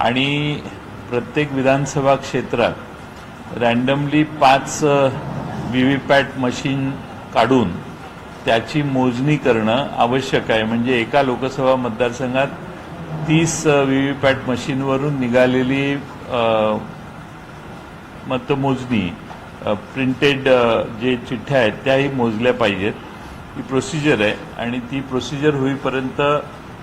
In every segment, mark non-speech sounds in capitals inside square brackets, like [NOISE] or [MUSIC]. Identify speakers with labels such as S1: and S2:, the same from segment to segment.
S1: आणि प्रत्येक विधानसभा क्षेत्रात रँडमली पाच व्ही व्ही पॅट मशीन काढून त्याची मोजणी करणं आवश्यक आहे. म्हणजे एका लोकसभा मतदारसंघात तीस व्ही व्ही पॅट मशीनवरून निघालेली मतमोजणी प्रिंटेड जे चिठ्ठ्या आहेत त्याही मोजल्या पाहिजेत. ही प्रोसिजर आहे आणि ती प्रोसिजर होईपर्यंत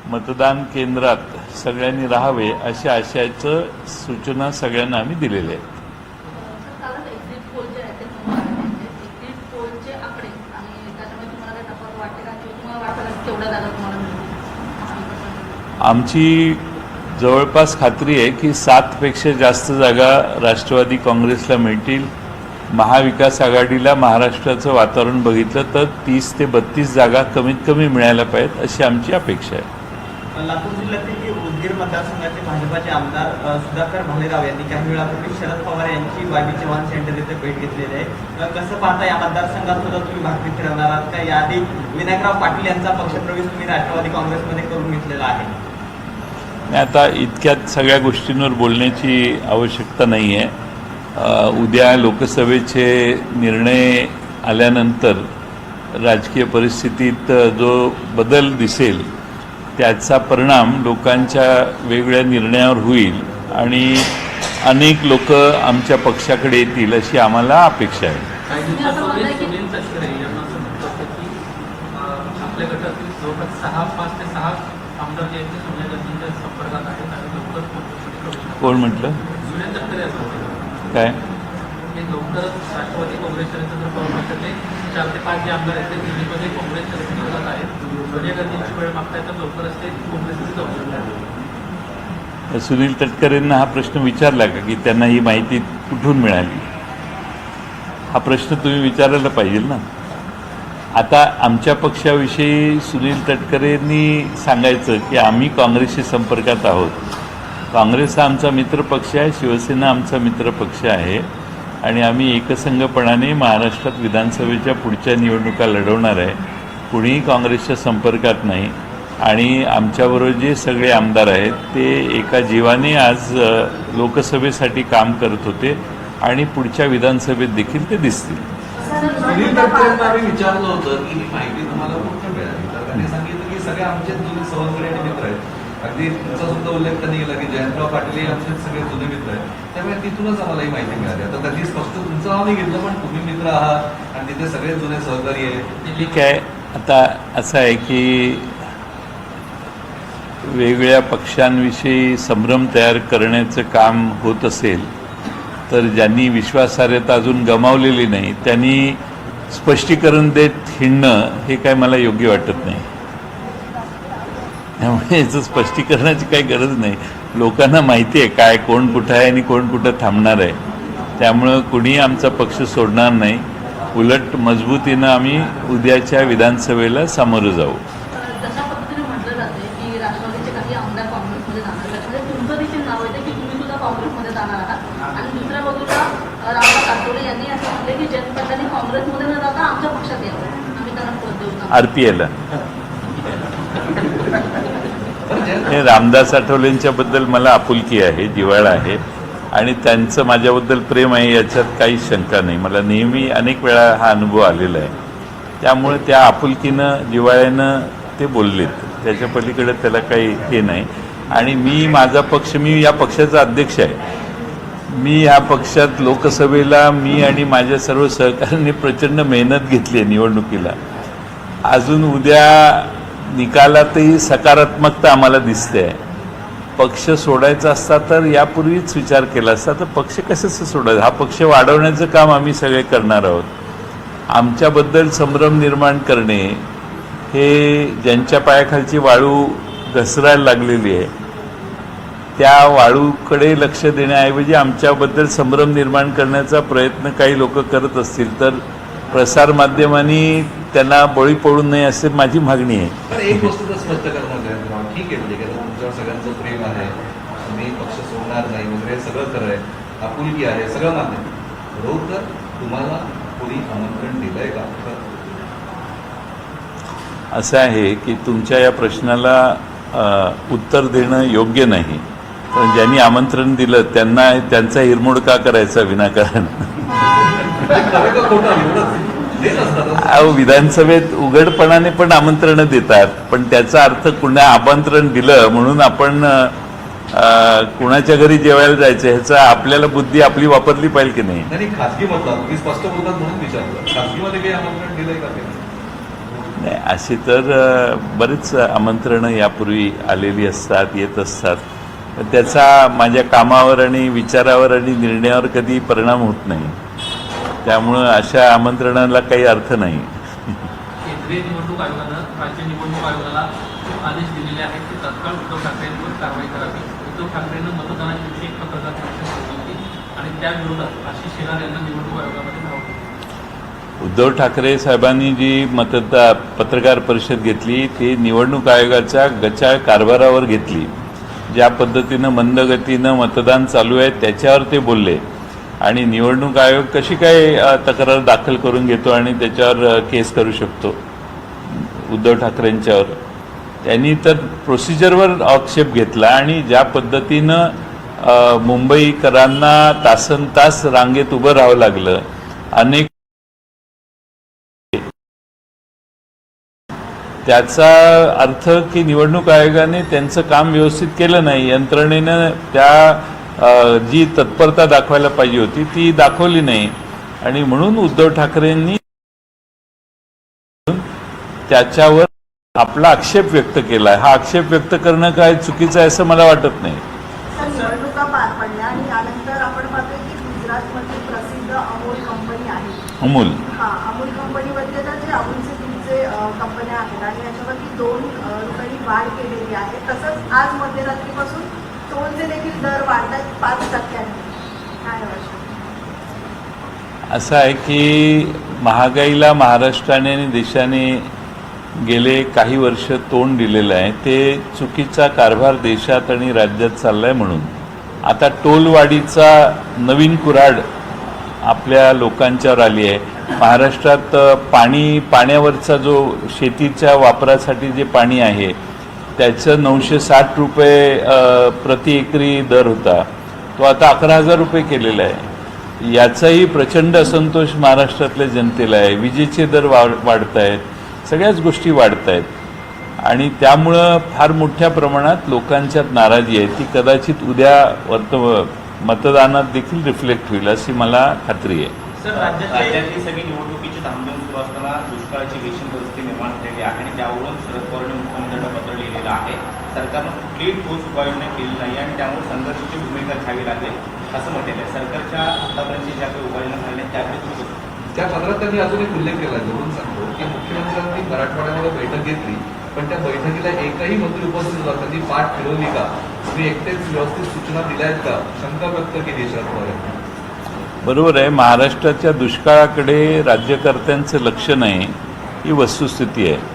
S1: मतदान केंद्रात सगळ्यांनी राहावे अशा आशयाचं सूचना सगळ्यांना आम्ही दिलेल्या आहेत. आमची जवळपास खात्री आहे की सातपेक्षा जास्त जागा राष्ट्रवादी काँग्रेसला मिळतील. महाविकास आघाडीला महाराष्ट्राचं वातावरण बघितलं तर तीस ते बत्तीस जागा कमीत कमी मिळायला पाहिजेत अशी आमची अपेक्षा आहे.
S2: लातूर जिल्ह्यातील उदगीर मतदारसंघाचे भाजपाचे आमदार सुधाकर भालेराव यांनी काही वेळापूर्वी शरद पवार यांची वायबी चव्हाण सेंटर येथे भेट घेतलेली आहे. कसं पाहता या मतदारसंघात सुद्धा तुम्ही भाकरी फिरवणार आहात? का याआधी विनायकराव पाटील यांचा पक्षप्रवेश तुम्ही राष्ट्रवादी काँग्रेसमध्ये करून घेतलेला आहे.
S1: आता इतक्यात सगळ्या गोष्टींवर बोलण्याची आवश्यकता नाही आहे. उद्या लोकसभेचे निर्णय आल्यानंतर राजकीय परिस्थितीत जो बदल दिसेल त्याचा परिणाम लोकांच्या वेगवेगळ्या निर्णयावर होईल आणि अनेक लोक आमच्या पक्षाकडे येतील अशी आम्हाला अपेक्षा आहे. कोण म्हटलं? काय?
S3: चार ते पाच जे आमदार आहेत ते दिल्लीमध्ये काँग्रेसच्या विरोधात आहेत. सोनिया गांधींची वेळ मागताय तर लवकरच ते काँग्रेसमध्ये जाऊ शकतात
S1: सुनील तटकरेंना हा प्रश्न विचारला का की त्यांना ही माहिती कुठून मिळाली? हा प्रश्न तुम्ही विचारायला पाहिजे ना. आता आमच्या पक्षाविषयी सुनील तटकरेंनी सांगायचं की आम्ही काँग्रेसशी संपर्कात आहोत. काँग्रेस हा आमचा मित्रपक्ष आहे शिवसेना आमचा मित्रपक्ष आहे. आणि आम्ही एकसंघपणाने महाराष्ट्रात विधानसभेच्या पुढच्या निवडणुका लढवणार आहे. कुणीही काँग्रेसच्या संपर्कात नाही. आणि आमच्याबरोबर जे सगळे आमदार आहेत ते एका जीवाने आज लोकसभेसाठी काम करत होते आणि पुढच्या विधानसभेत देखील ते दिसतील.
S4: विचारलं होतं की माहिती तुम्हाला मिळाली? सांगितलं की सगळे आमचे जुने सहकारी आणि मित्र आहेत. अगदी तुमचा सुद्धा उल्लेख त्यांनी केला की जयंतराव पाटील हे आमचे सगळे जुने मित्र आहेत. त्यामुळे तिथूनच आम्हाला ही माहिती मिळाली. आता त्यांनी स्पष्ट तुमचं नाव नाही घेतलं पण तुम्ही मित्र आहात आणि तिथे सगळे जुने सहकारी आहेत.
S1: ठीक आहे. आता असं आहे की वेगवेगळ्या पक्षांविषयी संभ्रम तयार करण्याचं काम होत असेल तर ज्यांनी विश्वासार्हता अजून गमावलेली नाही त्यांनी स्पष्टीकरण देत हिंडणं हे काय मला योग्य वाटत नाही. त्यामुळे याचं स्पष्टीकरणाची काही गरज नाही. लोकांना माहिती आहे काय कोण कुठं आहे आणि कोण कुठं थांबणार आहे. त्यामुळं कुणी आमचा पक्ष सोडणार नाही. उलट मजबूतीनं आम्ही उद्याच्या विधानसभेला सामोरं जाऊ. आर पी एला
S4: आणि
S1: हे रामदास आठवलेंच्याबद्दल मला आपुलकी आहे जिव्हाळा आहे. आणि त्यांचं माझ्याबद्दल प्रेम आहे याच्यात काही शंका नाही. मला नेहमी अनेक वेळा हा अनुभव आलेला आहे. त्यामुळे त्या आपुलकीनं जिव्हाळ्यानं ते बोललेत. त्याच्या पलीकडे त्याला काही हे नाही. आणि मी माझा पक्ष मी या पक्षाचा अध्यक्ष आहे. मी या पक्षात लोकसभेला मी आणि माझ्या सर्व सहकाऱ्यांनी प्रचंड मेहनत घेतली आहे निवडणुकीला. अजून उद्या निकालातही सकारात्मकता आम्हाला दिसते. आहे पक्ष सोडायचा असता तर यापूर्वीच विचार केला असता तर पक्ष कशाचं सोडायचा? हा पक्ष वाढवण्याचं काम आम्ही सगळे करणार आहोत. आमच्याबद्दल संभ्रम निर्माण करणे हे ज्यांच्या पायाखालची वाळू घसरायला लागलेली आहे त्या वाळूकडे लक्ष देण्याऐवजी आमच्याबद्दल संभ्रम निर्माण करण्याचा प्रयत्न काही लोक करत असतील तर प्रसारमाध्यमांनी त्यांना बळी पडू नये असे माझी मागणी आहे.
S4: एक गोष्ट स्पष्ट करणार ठीक आहे म्हणजे सगळ्यांचं प्रेम आहे. तुम्ही पक्ष सोडणार नाही वगैरे सगळं खरं आहे. आपुलकी आहे सगळं मान्य. हो तर तुम्हाला कोणी आमंत्रण दिलंय का?
S1: असं आहे की तुमच्या या प्रश्नाला उत्तर देणं योग्य नाही. पण ज्यांनी आमंत्रण दिलं त्यांना त्यांचा हिरमोड का करायचा विनाकारण? अहो विधानसभेत उघडपणाने पण आमंत्रण देतात पण त्याचा अर्थ कुणा आमंत्रण दिलं म्हणून आपण कुणाच्या घरी जेवायला जायचं ह्याचा आपल्याला बुद्धी आपली वापरली पाहिजे की नाही?
S4: खासगी स्पष्ट
S1: अशी तर बरीच आमंत्रणं यापूर्वी आलेली असतात येत असतात. त्याचा माझ्या कामावर आणि विचारावर आणि निर्णयावर कधी परिणाम होत नाही. त्यामुळं अशा आमंत्रणाला काही अर्थ नाही.
S3: केंद्रीय निवडणूक आयोगानं राज्य निवडणूक आयोगाला आदेश दिलेले आहेत की तत्काळ उद्धव ठाकरेंवर कारवाई करावी. उद्धव ठाकरेंनं मतदानाच्या दिवशी एक पत्रकार परिषद घेतली होती आणि त्या विरोधात आशिष शेलार यांना निवडणूक आयोगामध्ये धाव घेतली.
S1: उद्धव ठाकरे साहेबांनी जी मतदा पत्रकार परिषद घेतली ती निवडणूक आयोगाच्या गचाळ कारभारावर घेतली. ज्या पद्धतीनं मंदगतीनं मतदान चालू आहे त्याच्यावर ते बोलले. आणि निवडणूक आयोग कशी काय तक्रार दाखल करून घेतो आणि त्याच्यावर केस करू शकतो? उद्धव ठाकरेंच्यावर. त्यांनी तर प्रोसिजरवर आक्षेप घेतला आणि ज्या पद्धतीनं मुंबईकरांना तासन तास रांगेत उभं राहावं लागलं अनेक त्याचा अर्थ की निवडणूक आयोगाने त्यांचं काम व्यवस्थित केलं नाही यंत्रणेनं त्या जी तत्परता दाखवायला पाहिजे होती ती दाखवली नाही. आणि म्हणून उद्धव ठाकरेंनी त्याच्यावर आपला आक्षेप व्यक्त केला हा आक्षेप व्यक्त करणं काय चुकीचं आहे असं मला वाटत नाही.
S5: अमूल हा कंपन्या आहेत. आणि याच्यावरती दोन रुपयांनी वाढ केलेली आहे. तसंच आज मध्यरात्रीपासून टोलचे देखील दर वाढतात पाच टक्क्यांनी. काय
S1: असं आहे की महागाईला महाराष्ट्राने आणि देशाने गेले काही वर्ष तोंड दिलेलं आहे. ते चुकीचा कारभार देशात आणि राज्यात चाललाय म्हणून. आता टोलवाढीचा नवीन कुऱ्हाड आपल्या लोकांच्यावर आली आहे. महाराष्ट्रात पाणी पाण्यावरचा जो शेतीच्या वापरासाठी जे पाणी आहे त्याचं नऊशे साठ रुपये प्रति एकरी दर होता. तो आता अकरा हजार रुपये केलेला आहे. याचाही प्रचंड असंतोष महाराष्ट्रातल्या जनतेला आहे. विजेचे दर वाढ वाढत आहेत सगळ्याच गोष्टी वाढत आहेत आणि त्यामुळं फार मोठ्या प्रमाणात लोकांच्यात नाराजी आहे. ती कदाचित उद्या वर्त मतदानात देखील रिफ्लेक्ट होईल अशी मला खात्री आहे.
S2: सर
S6: राज्यातली सगळी निवडणुकीची धामधूम सुरू असताना दुष्काळाची भीषण परिस्थिती निर्माण झालेली आहे आणि त्यावरून शरद पवार लिहिलेलं आहे. सरकारनं कुठलीही ठोस उपाययोजना केली नाही आणि त्यामुळे संघर्षाची भूमिका घ्यावी लागेल. असं म्हटलेलं आहे. सरकारच्या आतापर्यंत ज्या काही उपाययोजना झाल्या आहेत त्याकडे तुम्ही कसं
S4: त्या पत्रात त्यांनी अजून एक उल्लेख केला जोडून सांगतो की मुख्यमंत्र्यांनी मराठवाड्यामध्ये बैठक घेतली पण त्या बैठकीला एकही मंत्री उपस्थित होता त्यांनी पाठ फिरवली का? तुम्ही एकटेच व्यवस्थित सूचना दिल्या आहेत का? शंका व्यक्त केली शरद पवार
S1: बरोबर आहे. महाराष्ट्राच्या दुष्काळाकडे राज्यकर्त्यांचं लक्ष नाही. ही वस्तुस्थिती आहे.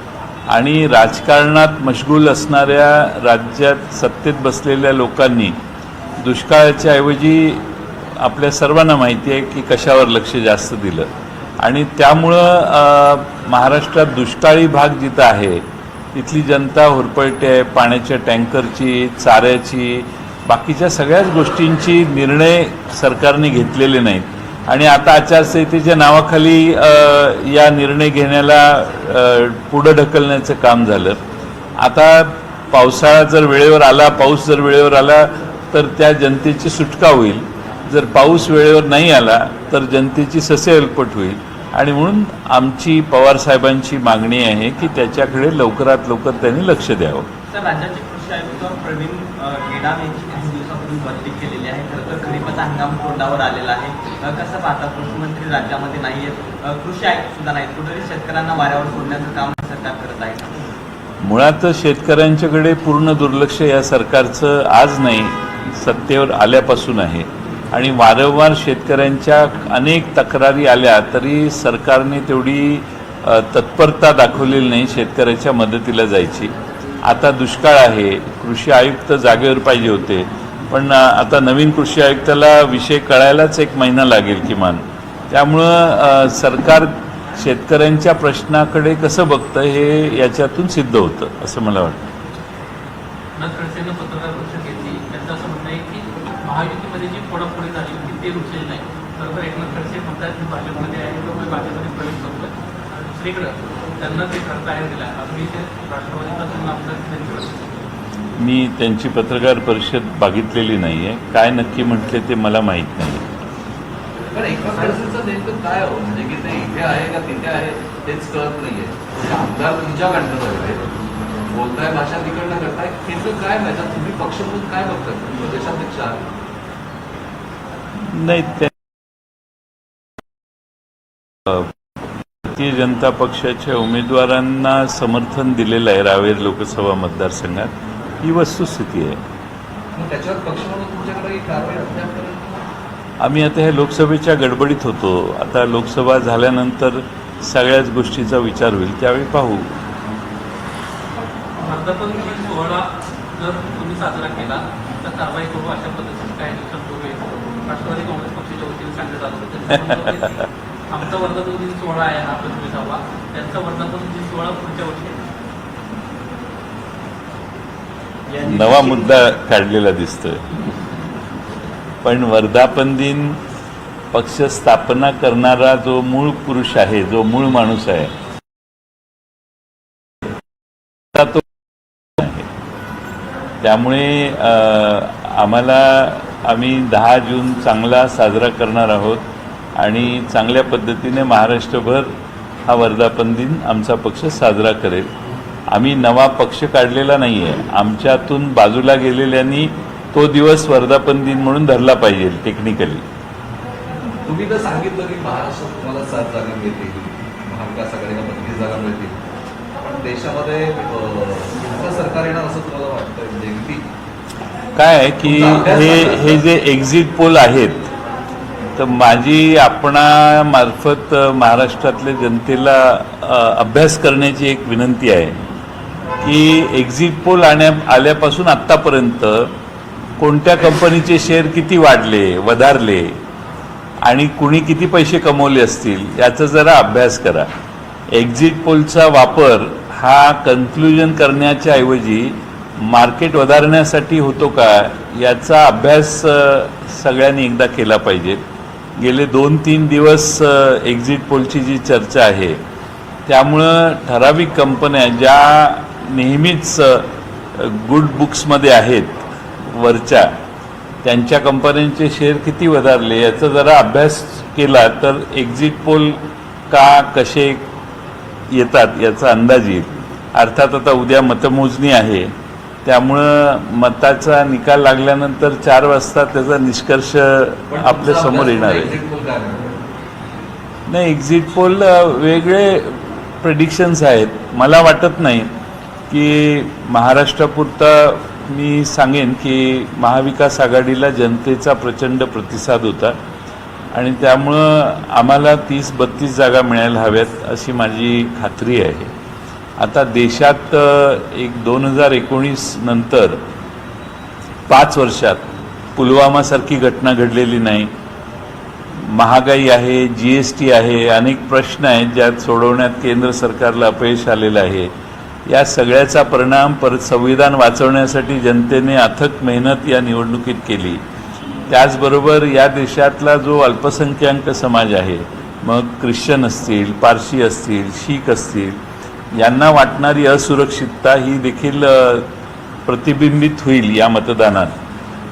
S1: आणि राजकारणात मशगूल असणाऱ्या राज्यात सत्तेत बसलेल्या लोकांनी दुष्काळाच्या ऐवजी आपल्या सर्वांना माहिती आहे की कशावर लक्ष जास्त दिलं. आणि त्यामुळं महाराष्ट्रात दुष्काळी भाग जिथं आहे तिथली जनता होरपळते आहे पाण्याच्या टँकरची चाऱ्याची बाकीच्या सगळ्याच गोष्टींची निर्णय सरकारने घेतलेले नाहीत. आणि आता आचारसंहितेच्या नावाखाली या निर्णय घेण्याला पुढं ढकलण्याचं काम झालं. आता पावसाळा जर वेळेवर आला पाऊस जर वेळेवर आला तर त्या जनतेची सुटका होईल. जर पाऊस वेळेवर नाही आला तर जनतेची ससेलपट होईल. आणि म्हणून आमची पवारसाहेबांची मागणी आहे की त्याच्याकडे लवकरात लवकर त्यांनी लक्ष द्यावं.
S2: सर राज्याचे कृषी आयुक्त प्रवीण अ, गेडाम यांची काही दिवसापूर्वी बदली केलेली आहे. खरं तर खरीपाचा हंगाम तोंडावर आलेला आहे. अ, कसं पाहता कृषी मंत्री राज्यामध्ये नाही आहेत अ, कृषी आयुक्त सुद्धा नाहीत. कुठेतरी शेतकऱ्यांना वाऱ्यावर सोडण्याचं काम सरकार करत आहे.
S1: मुळातच शेतकऱ्यांच्याकडे पूर्ण दुर्लक्ष या सरकारचं आज नाही सत्तेवर आल्यापासून आहे. आणि वारंवार शेतकऱ्यांच्या अनेक तक्रारी आल्या तरी सरकारने तेवढी तत्परता दाखवलेली नाही शेतकऱ्याच्या मदतीला जायची. आता दुष्काळ आहे कृषी आयुक्त जागेवर पाहिजे होते. पण आता नवीन कृषी आयुक्ताला विषय कळायलाच एक महिना लागेल किमान. त्यामुळं सरकार शेतकऱ्यांच्या प्रश्नाकडे कसं बघतं हे याच्यातून सिद्ध होतं असं मला वाटतं.
S3: एकनाथ खडसेनं पत्रकार परिषद घेतली. त्यांचं असं म्हणणं आहे महायुतीमध्ये जी फोडाफोडी झाली होती ते रुचलेली नाही. बरोबर एकनाथ खडसे म्हणतात मी भाजपमध्ये आहे किंवा मी भाजपमध्ये प्रवेश करतोय. दुसरीकडं त्यांना ते खर्च आहे दिला आम्ही ते राष्ट्रवादीपासून आमचं त्यांच्याकडे?
S1: मी त्यांची पत्रकार परिषद बघितलेली नाही आहे काय नक्की म्हटले ते मला माहीत नाही.
S4: की ते का ते बोलताय भाषा तिकडनं काय माहिती? तुम्ही पक्ष म्हणून काय बघताय प्रदेशाध्यक्ष
S1: नाही भारतीय जनता पक्षाच्या उमेदवारांना समर्थन दिलेलं आहे रावेर लोकसभा मतदारसंघात. ही वस्तुस्थिती आहे. आम्ही आता ह्या लोकसभेच्या गडबडीत होतो. आता लोकसभा झाल्यानंतर सगळ्याच गोष्टीचा विचार होईल. त्यावेळी पाहू.
S3: वर्धापन दिन सोहळा जर तुम्ही साजरा केला तर कारवाई करू अशा पद्धतीने काही दिवसांपूर्वी राष्ट्रवादी काँग्रेस पक्षाच्या वतीने सांगण्यात आलं होतं. आमचा वर्धापन दिन सोहळा आहे हा पंचवीसावा त्यांचा वर्धापन दिन सोहळा पुढच्या वर्षी.
S1: नवा मुद्दा काढलेला दिसतोय. पण वर्धापन दिन पक्ष स्थापना करणारा जो मूळ पुरुष आहे जो मूळ माणूस आहे त्यामुळे आम्हाला आम्ही दहा जून चांगला साजरा करणार आहोत आणि चांगल्या पद्धतीने महाराष्ट्रभर हा वर्धापन दिन आमचा पक्ष साजरा करेल. आम्ही नवा पक्ष काढलेला नाही आहे आमच्यातून बाजूला गेलेल्यांनी तो दिवस वर्धापन दिन म्हणून धरला पाहिजे टेक्निकली
S4: तुम्ही तर सांगितलं की महाराष्ट्रात तुम्हाला सात जागा मिळतील. महाविकास आघाडीला बत्तीस जागा मिळतील. पण देशामध्ये अं, कुठलं सरकार येणार असं तुम्हाला वाटतं म्हणजे
S1: काय आहे की हे हे जे एक्झिट पोल आहेत तर माझी आपणामार्फत महाराष्ट्रातल्या जनतेला अभ्यास करण्याची एक विनंती आहे की एक्झिट पोल आण्या आल्यापासून आत्तापर्यंत कोणत्या कंपनीचे शेअर किती वाढले वधारले आणि कुणी किती पैसे कमवले असतील याचा जरा अभ्यास करा. एक्झिट पोलचा वापर हा कन्क्लुजन करण्याच्या ऐवजी मार्केट वधारण्यासाठी होतो का याचा अभ्यास सगळ्यांनी एकदा केला पाहिजे. गेले दोन तीन दिवस एक्झिट पोलची जी चर्चा आहे त्यामुळं ठराविक कंपन्या ज्या नेहमीच गुड बुक्समध्ये आहेत वरच्या त्यांच्या कंपन्यांचे शेअर किती वधारले याचा जरा अभ्यास केला तर एक्झिट पोल का कसे येतात याचा अंदाज येईल. अर्थात आता उद्या मतमोजणी आहे. त्यामुळं मताचा निकाल लागल्यानंतर चार वाजता त्याचा निष्कर्ष
S4: आपल्यासमोर
S1: येणार आहे? नाही एक्झिट पोल वेगळे प्रेडिक्शन्स आहेत. मला वाटत नाही की महाराष्ट्रापुरता मी सांगेन की महाविकास आघाडीला जनतेचा प्रचंड प्रतिसाद होता. आणि त्यामुळं आम्हाला तीस बत्तीस जागा मिळायला हव्यात अशी माझी खात्री आहे. आता देशात एक दोन हजार एकोणीस नंतर पाच वर्षात पुलवामासारखी घटना घडलेली नाही. महागाई आहे जी एस टी आहे अनेक प्रश्न आहेत ज्यात सोडवण्यात केंद्र सरकारला अपयश आलेलं आहे. या सगळ्याचा परिणाम परत संविधान वाचवण्यासाठी जनतेने अथक मेहनत या निवडणुकीत केली. त्याचबरोबर या देशातला जो अल्पसंख्याक समाज आहे मग ख्रिश्चन असतील पारशी असतील शीख असतील यांना वाटणारी असुरक्षितता ही देखील प्रतिबिंबित होईल या मतदानात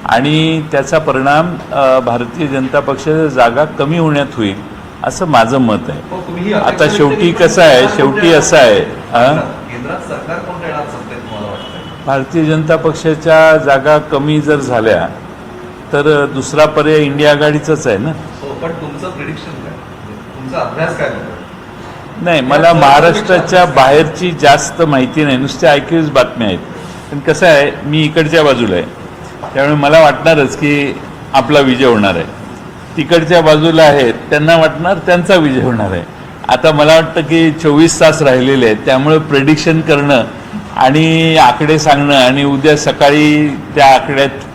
S1: आणि त्याचा परिणाम भारतीय जनता पक्षाच्या जागा कमी होण्यात होईल असं माझं मत आहे
S4: हो,
S1: आता शेवटी. कसं आहे शेवटी असं आहे? हा? भारतीय जनता पक्षाच्या जागा कमी जर झाल्या तर दुसरा पर्याय इंडिया आघाडीचाच आहे ना?
S4: हो पण तुमचं प्रिडिक्शन काय? तुमचा अभ्यास काय
S1: नाही मला महाराष्ट्राच्या बाहेरची जास्त माहिती नाही. नुसत्या ऐकूच बातम्या आहेत. पण कसं आहे मी इकडच्या बाजूला आहे. त्यामुळे मला वाटणारच की आपला विजय होणार आहे. तिकडच्या बाजूला आहेत त्यांना वाटणार त्यांचा विजय होणार आहे. आता मला वाटतं की चोवीस तास राहिलेले आहेत. त्यामुळे प्रेडिक्शन करणं आणि आकडे सांगणं आणि उद्या सकाळी त्या आकड्यात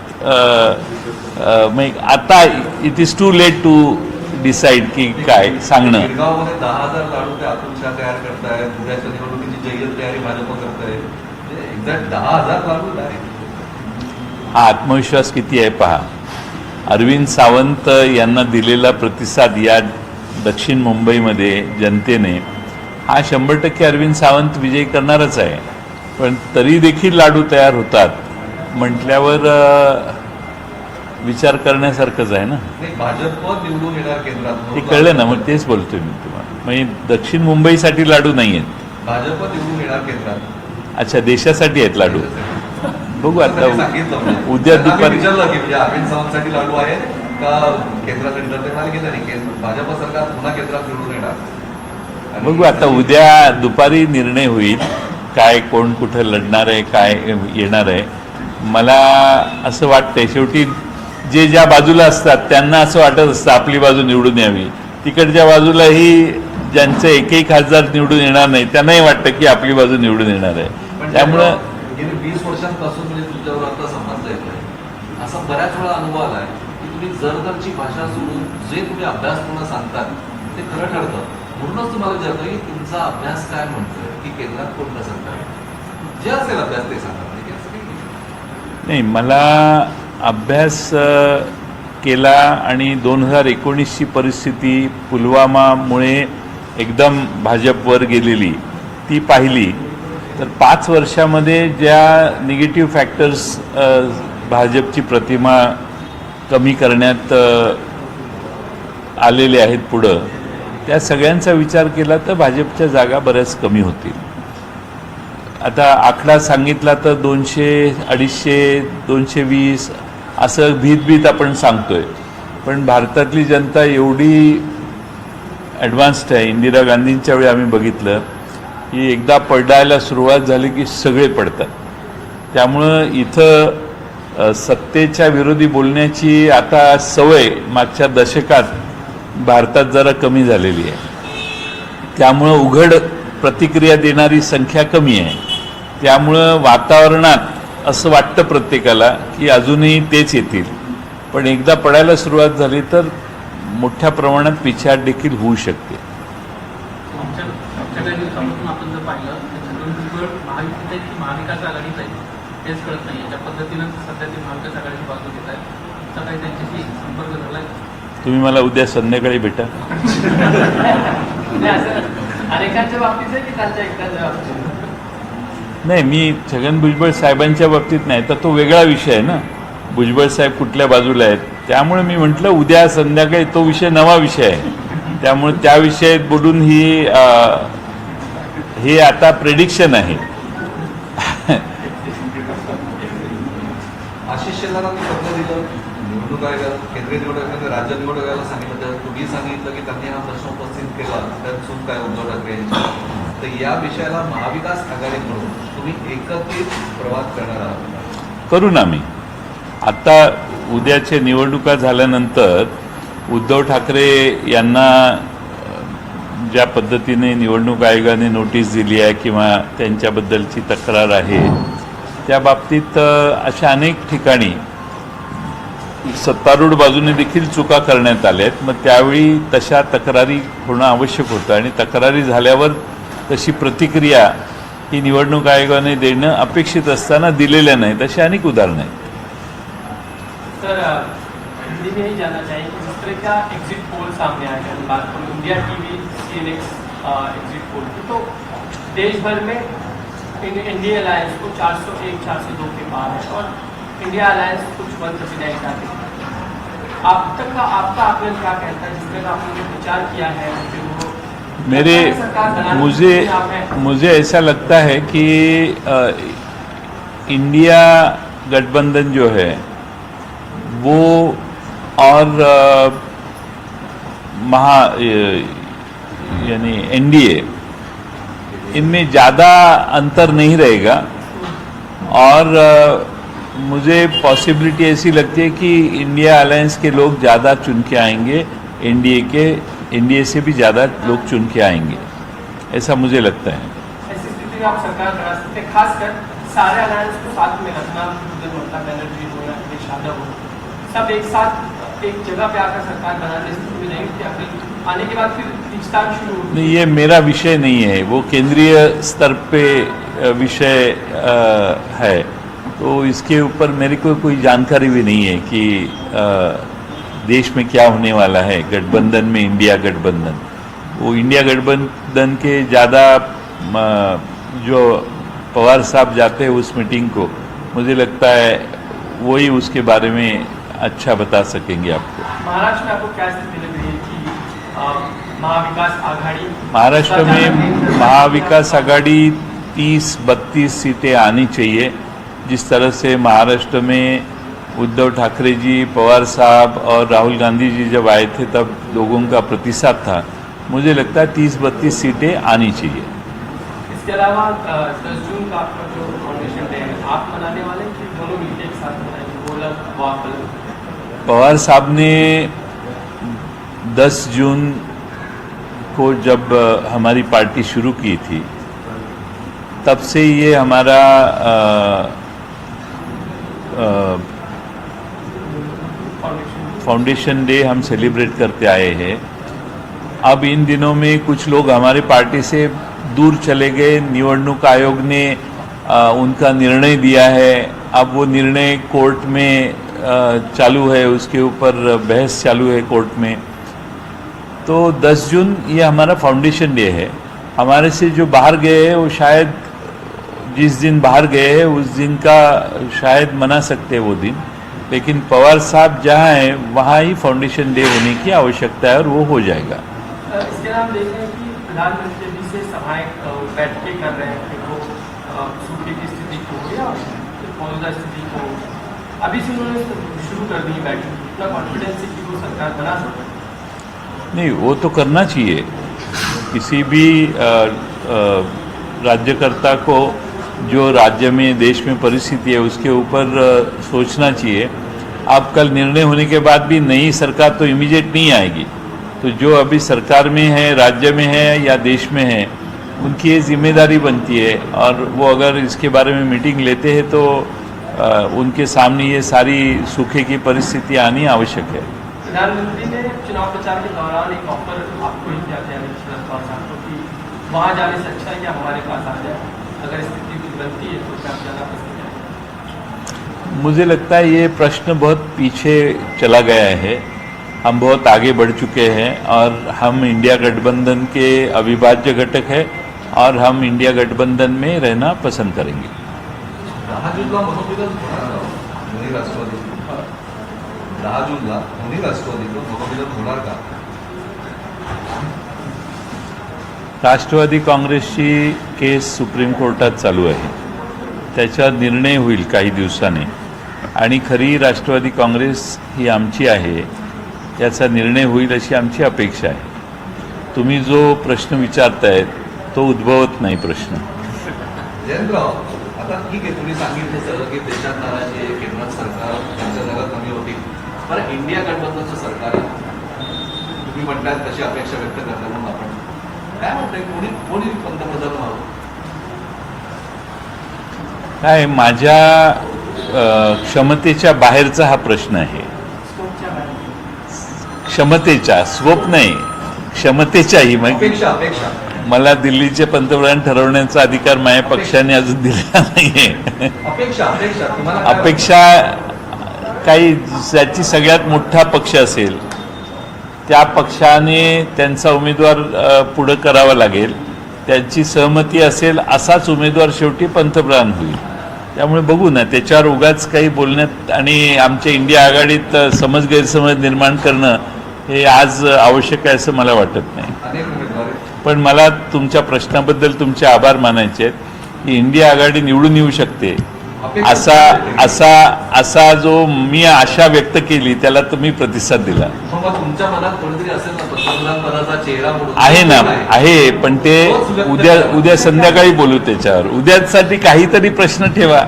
S1: मग आता it is too late to decide की काय सांगणं. हा आत्मविश्वास किती आहे पहा. अरविंद सावंत यांना दिलेला प्रतिसाद या दक्षिण मुंबईमध्ये जनतेने हा शंभर टक्के अरविंद सावंत विजयी करणारच आहे. पण तरी देखील लाडू तयार होतात. म्हटल्यावर विचार करण्यासारखंच आहे ना?
S4: भाजप निवडून येणार केंद्रात
S1: ते कळलं ना मग तेच बोलतोय मी तुम्हाला. म्हणजे दक्षिण मुंबईसाठी लाडू नाही आहेत.
S4: भाजप निवडून येणार केंद्रात.
S1: अच्छा देशासाठी आहेत लाडू. बघू आता. उद्या दुपारी
S4: म्हणजे लाडू आहे
S1: बघू आता उद्या दुपारी निर्णय होईल. काय कोण कुठं लढणार आहे काय येणार आहे. मला असं वाटतंय शेवटी जे ज्या बाजूला असतात त्यांना असं वाटत असतं आपली बाजू निवडून यावी. तिकडच्या बाजूलाही ज्यांचे एकही खासदार निवडून येणार नाही त्यांनाही वाटतं की आपली बाजू निवडून येणार आहे. त्यामुळं
S4: गेली वीस वर्षांपासून म्हणजे तुमच्यावर आता येतोय. असा बऱ्याच वेळा अनुभव आलाय की तुम्ही जरदरची भाषा सोडून जे तुम्ही अभ्यासपूर्ण सांगतात ते खरं ठरतं. म्हणूनच तुम्हाला विचारतो की तुमचा अभ्यास काय म्हणतोय की केंद्रात कोण कसं जे असेल अभ्यास ते सांगा म्हणजे. नाही
S1: मला अभ्यास केला आणि दोन हजार एकोणीसची परिस्थिती पुलवामामुळे एकदम भाजपवर गेलेली ती पाहिली. तर पाच वर्षामध्ये ज्या निगेटिव्ह फॅक्टर्स भाजपची प्रतिमा कमी करण्यात आलेले आहेत पुढं त्या सगळ्यांचा विचार केला तर भाजपच्या जागा बऱ्याच कमी होतील. आता आकडा सांगितला तर दोनशे अडीचशे दोनशे वीस असं भीत भीत आपण सांगतोय. पण भारतातली जनता एवढी ॲडव्हान्स्ड आहे. इंदिरा गांधींच्या वेळी आम्ही बघितलं की एकदा पडायला सुरुवात झाली की सगळे पडतात. त्यामुळं इथं सत्तेच्या विरोधी बोलण्याची आता सवय मागच्या दशकात भारतात जरा कमी झालेली आहे. त्यामुळं उघड प्रतिक्रिया देणारी संख्या कमी आहे. त्यामुळं वातावरणात असं वाटतं प्रत्येकाला की अजूनही तेच येतील. पण एकदा पडायला सुरुवात झाली तर मोठ्या प्रमाणात पिछाड देखील होऊ शकते. तुम्ही मला उद्या संध्याकाळी भेटा. [LAUGHS]
S7: नाही
S1: मी छगन भुजबळ साहेबांच्या बाबतीत नाही तर तो वेगळा विषय आहे ना. भुजबळ साहेब कुठल्या बाजूला आहेत? त्यामुळे मी म्हटलं उद्या संध्याकाळी तो विषय नवा विषय आहे. त्यामुळे त्या विषयात बोलून ही हे आता प्रेडिक्शन आहे.
S4: आशिष पत्र दिलं. निवडणूक आयोगाला केंद्रीय निवडणूक आयोगाने राज्य निवडणूक आयोगाला सांगितलं. तुम्ही सांगितलं की त्यांनी हा प्रश्न उपस्थित केला. त्यात चूक काय उद्धव ठाकरे तर या विषयाला महाविकास आघाडी म्हणून तुम्ही एकत्रित प्रवास करणार आहात
S1: करू ना मी. आता उद्याच्या निवडणुका झाल्यानंतर उद्धव ठाकरे यांना ज्या पद्धतीने निवडणूक आयोगाने नोटीस दिली आहे किंवा त्यांच्याबद्दलची तक्रार आहे त्या बाबतीत अशा अनेक ठिकाणी सत्तारूढ बाजूने देखील चुका करण्यात आल्या आहेत मग त्यावेळी तशा तक्रारी होणं आवश्यक होतं आणि तक्रारी झाल्यावर तशी प्रतिक्रिया ही निवडणूक आयोगाने देणं अपेक्षित असताना दिलेल्या नाहीत, अशी अनेक उदाहरणं आहेत.
S7: तो देश भर में एनडीए अलायंस को 401 402 के पार है आप तक का, आपका आकलन क्या कहता है? जिस तरह आपने विचार किया है वो
S1: मेरे मुझे। मुझे ऐसा लगता है कि अ, इंडिया गठबंधन जो है वो और महा यानी एनडीए इनमें ज़्यादा अंतर नहीं रहेगा और अ, मुझे पॉसिबिलिटी ऐसी लगती है कि इंडिया अलायंस के लोग ज़्यादा चुन के आएँगे एनडीए के एनडीए से भी ज़्यादा लोग चुन के आएँगे। ऐसा मुझे लगता है।
S7: ऐसी स्थिति में आप सरकार बना सकते हैं खासकर सारे अलायंस को साथ में रखना ममता बनर्जी हो या अखिलेश यादव हो सब एक साथ एक जगह पे आकर सरकार बनाने स्थिति में नहीं अपनी आने के बाद फिर खींचतान शुरू
S1: नहीं ये मेरा विषय नहीं है। वो केंद्रीय स्तर पे विषय है। तो इसके ऊपर मेरे को कोई जानकारी भी नहीं है कि अ, देश में क्या होने वाला है? गठबंधन में इंडिया गठबंधन। वो इंडिया गठबंधन के ज़्यादा जो पवार साहब जाते हैं उस मीटिंग को मुझे लगता है वही उसके बारे में अच्छा बता सकेंगे आपको।
S7: महाराष्ट्र में आपको क्या स्थिति लग रही है कि महाविकास आघाड़ी?
S1: महाराष्ट्र में महाविकास आघाड़ी 30-32 सीटें आनी चाहिए। जिस तरह से महाराष्ट्र में उद्धव ठाकरे जी पवार साहब और राहुल गांधी जी जब आए थे तब लोगों का प्रतिसाद था। मुझे लगता है 30-32 सीटें आनी चाहिए।
S7: इसके अलावा दस जून का आपका जो फाउंडेशन डे है आप मनाने वाले हैं कि दोनों मिलकर एक साथ मनाएँगे?
S1: पवार साहब ने 10 जून को जब हमारी पार्टी शुरू की थी तब से ये हमारा अ, अ,
S7: फाउंडेशन
S1: डे हम सेलिब्रेट करते आए हैं। अब इन दिनों में कुछ लोग हमारे पार्टी से दूर चले गए। निवडणूक आयोग ने अ, उनका निर्णय दिया है। अब वो निर्णय कोर्ट में अ, चालू है। उसके ऊपर बहस चालू है कोर्ट में। तो 10 जून ये हमारा फाउंडेशन डे है। हमारे से जो बाहर गए हैं वो शायद जिस दिन बाहर गए हैं उस दिन का शायद मना सकते हैं वो दिन। लेकिन पवार साहब जहाँ हैं वहाँ ही फाउंडेशन डे होने की आवश्यकता है और वो हो जाएगा।
S7: इसके अलावा हम देख रहे हैं कि प्रधानमंत्री अभी से सभाएँ बैठकें कर रहे हैं वो सूखे की स्थिति को या मौजूदा स्थिति को अभी से उन्होंने शुरू कर दी बैठक। इतना कॉन्फिडेंस है कि वो सरकार बना सकते
S1: नहीं वो तो करना चाहिए। किसी भी राज्यकर्ता को जो राज्य में देश में परिस्थिति है उसके ऊपर सोचना चाहिए। अब कल निर्णय होने के बाद भी नई सरकार तो इमीडिएट नहीं आएगी। तो जो अभी सरकार में है राज्य में है या देश में है उनकी ये ज़िम्मेदारी बनती है। और वो अगर इसके बारे में मीटिंग लेते हैं तो अ, उनके सामने ये सारी सूखे की परिस्थिति आनी आवश्यक है।
S7: प्रधानमंत्री ने चुनाव प्रचार के दौरान एक ऑफ़र आपको ही था वहाँ जाने से अच्छा है कि हमारे पास आ जाए अगर स्थिति बनती है तो आप पसंद
S1: मुझे लगता है ये प्रश्न बहुत पीछे चला गया है। हम बहुत आगे बढ़ चुके हैं और हम इंडिया गठबंधन के अविभाज्य घटक है और हम इंडिया गठबंधन में रहना पसंद करेंगे।
S4: दहा जूनला मनोमिलन दोन्ही राष्ट्रवादी। दहा जूनला दोन्ही राष्ट्रवादीचं मनोमिलन होणार का?
S1: राष्ट्रवादी काँग्रेसची केस सुप्रीम कोर्टात चालू आहे. त्याचा निर्णय होईल काही दिवसाने. आणि खरी राष्ट्रवादी काँग्रेस ही आमची आहे याचा निर्णय होईल अशी आमची अपेक्षा आहे. तुम्ही जो प्रश्न विचारतायत तो उद्भवत नाही प्रश्न.
S4: आता ठीक आहे तुम्ही सांगितलं सगळं की देशात नाराजी आहे केंद्रात सरकार त्यांच्या जागा कमी होती पण इंडिया गठबंधनचं सरकार तुम्ही म्हणताय तशी अपेक्षा व्यक्त करता म्हणून काय कोणी कोणी पंतप्रधान व्हावं?
S1: काय माझ्या अ, क्षमतेच्या बाहेरचा हा प्रश्न आहे. क्षमतेच्या स्वप्न नाही क्षमतेच्याही मग
S4: अपेक्षा अपेक्षा.
S1: मला दिल्लीचे पंतप्रधान ठरवण्याचा अधिकार माझ्या पक्षाने अजून दिलेला नाहीये.
S4: अपेक्षा अपेक्षा. तुम्हाला काय
S1: अपेक्षा काही ज्याची सगळ्यात मोठा पक्ष असेल त्या पक्षाने त्यांचा उमेदवार पुढं करावा लागेल. त्यांची सहमती असेल असाच उमेदवार शेवटी पंतप्रधान होईल. त्यामुळे बघू ना त्याच्यावर उगाच काही बोलण्यात आणि आमच्या इंडिया आघाडीत समज गैरसमज निर्माण करणं हे आज आवश्यक आहे असं मला वाटत नाही. पण मला तुमच्या प्रश्नाबद्दल तुमचे आभार मानायचे आहेत की इंडिया आघाडी निवडून येऊ शकते. असा असा असा जो मी आशा व्यक्त केली त्याला तुम्ही प्रतिसाद दिला. आहे ना आहे पण ते उद्या उद्या संध्याकाळी बोलू त्याच्यावर. उद्यासाठी काहीतरी प्रश्न ठेवा.